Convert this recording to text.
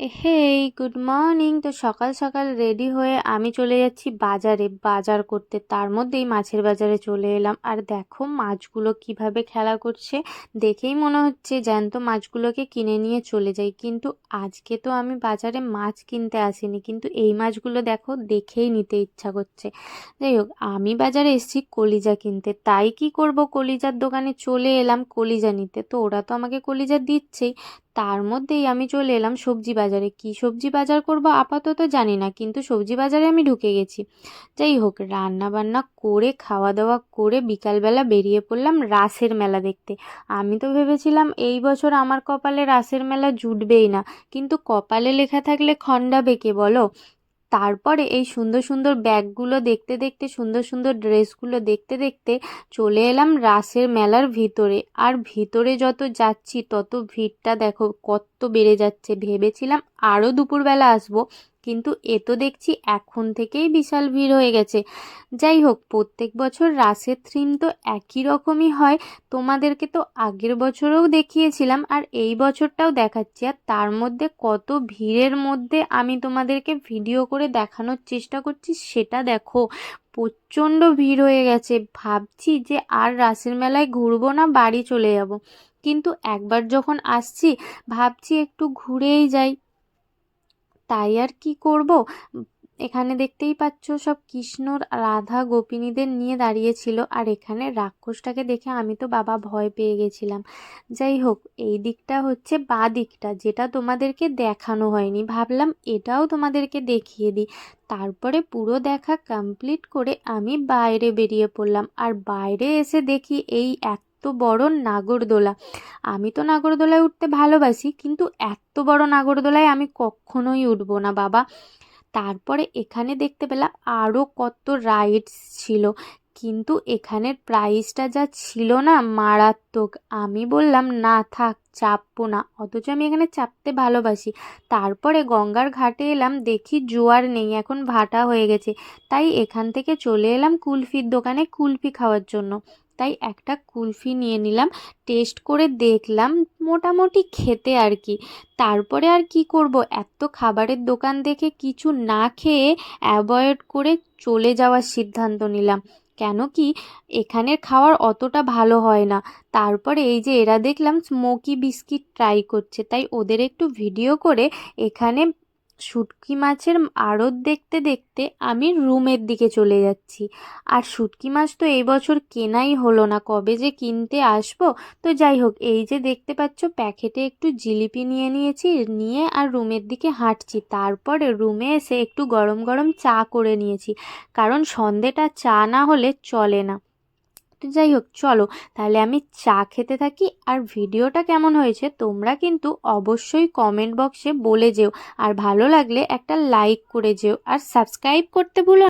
হেই, good morning. তো সকাল সকাল রেডি হয়ে আমি চলে যাচ্ছি বাজারে। বাজার করতে তার মধ্যেই মাছের বাজারে চলে এলাম। আর দেখো মাছগুলো কীভাবে খেলা করছে। দেখেই মনে হচ্ছে জ্যান্ত মাছগুলোকে কিনে নিয়ে চলে যাই। কিন্তু আজকে তো আমি বাজারে মাছ কিনতে আসিনি। কিন্তু এই মাছগুলো দেখো দেখেই নিতে ইচ্ছা করছে। যাই হোক, আমি বাজারে এসেছি কলিজা কিনতে। তাই কি করব? কলিজার দোকানে চলে এলাম কলিজা নিতে। তো ওরা তো আমাকে কলিজা দিচ্ছেই। তার মধ্যেই আমি চলে এলাম সবজি বাজারে। কি সবজি বাজার করব আপাতত জানি না, কিন্তু সবজি বাজারে আমি ঢুকে গেছি। যাই হোক রান্না বান্না করে খাওয়া দাওয়া করে বিকালবেলা বেরিয়ে পড়লাম রাসের মেলা দেখতে। আমি তো ভেবেছিলাম এই বছর আমার কপালে রাসের মেলা জুটবেই না, কিন্তু কপালে লেখা থাকলে খণ্ডাবে কে বলো। তারপরে এই সুন্দর সুন্দর ব্যাগগুলো দেখতে দেখতে, সুন্দর সুন্দর ড্রেসগুলো দেখতে দেখতে চলে এলাম রাসের মেলার ভিতরে। আর ভিতরে যত যাচ্ছি, তত ভিড়টা দেখো কত বেড়ে যাচ্ছে। ভেবেছিলাম আরও দুপুরবেলা আসব কিন্তু এ তো দেখছি এখন থেকেই বিশাল ভিড় হয়ে গেছে। যাই হোক, প্রত্যেক বছর রাসের থিম তো একই রকমই হয়। তোমাদেরকে তো আগের বছরেও দেখিয়েছিলাম আর এই বছরটাও দেখাচ্ছি। আর তার মধ্যে কত ভিড়ের মধ্যে আমি তোমাদেরকে ভিডিও করে দেখানোর চেষ্টা করছি, সেটা দেখো। প্রচণ্ড ভিড় হয়ে গেছে। ভাবছি যে আর রাসের মেলায় ঘুরবো না, বাড়ি চলে যাব। কিন্তু একবার যখন আসছি, ভাবছি একটু ঘুরেই যাই। তাই আর কি করব? এখানে দেখতেই পাচ্ছ সব কৃষ্ণ, রাধা, গোপিনীদের নিয়ে দাঁড়িয়েছিল। আর এখানে রাক্ষসটাকে দেখে আমি তো বাবা ভয় পেয়ে গেছিলাম। যাই হোক, এই দিকটা হচ্ছে বা দিকটা, যেটা তোমাদেরকে দেখানো হয়নি। ভাবলাম এটাও তোমাদেরকে দেখিয়ে দিই। তারপরে পুরো দেখা কমপ্লিট করে আমি বাইরে বেরিয়ে পড়লাম। আর বাইরে এসে দেখি এই এক এত বড় নাগরদোলা। আমি তো নাগরদোলায় উঠতে ভালোবাসি, কিন্তু এত বড় নাগরদোলায় আমি কখনোই উঠবো না, বাবা। তারপরে এখানে দেখতে পেলাম আরও কত রাইডস ছিল, কিন্তু এখানের প্রাইসটা যা ছিল না মারাত্মক। আমি বললাম, না থাক, চাপবো না। অথচ আমি এখানে চাপতে ভালোবাসি। তারপরে গঙ্গার ঘাটে এলাম, দেখি জোয়ার নেই, এখন ভাটা হয়ে গেছে। তাই এখান থেকে চলে এলাম কুলফির দোকানে কুলফি খাওয়ার জন্য। তাই একটা কুলফি নিয়ে নিলাম টেস্ট করে দেখলাম, মোটামুটি খেতে আর কি। তারপরে আর কি করব? এত খাবারের দোকান দেখে কিছু না খেয়ে অ্যাভয়েড করে চলে যাওয়ার সিদ্ধান্ত নিলাম। কেন কি এখানের খাওয়ার অতটা ভালো হয় না। তারপরে এই যে এরা দেখলাম স্মোকি বিস্কিট ট্রাই করছে, তাই ওদের একটু ভিডিও করে এখানে শুটকি মাছের আড়ত দেখতে দেখতে আমি রুমের দিকে চলে যাচ্ছি। আর শুটকি মাছ তো এই বছর কেনাই হলো না। কবে যে কিনতে আসব? তো যাই হোক, এই যে দেখতে পাচ্ছ, প্যাকেটে একটু জিলিপি নিয়ে নিয়েছি, নিয়ে আর রুমের দিকে হাঁটছি। তারপরে রুমে এসে একটু গরম গরম চা করে নিয়েছি। কারণ সন্ধেটা চা না হলে চলে না। তো যাই হোক, চলো। তাহলে আমি চা খেতে থাকি আর ভিডিওটা কেমন হয়েছে তোমরা কিন্তু অবশ্যই কমেন্ট বক্সে বলে যেও। আর ভালো লাগলে একটা লাইক করে যেও আর সাবস্ক্রাইব করতে ভুলো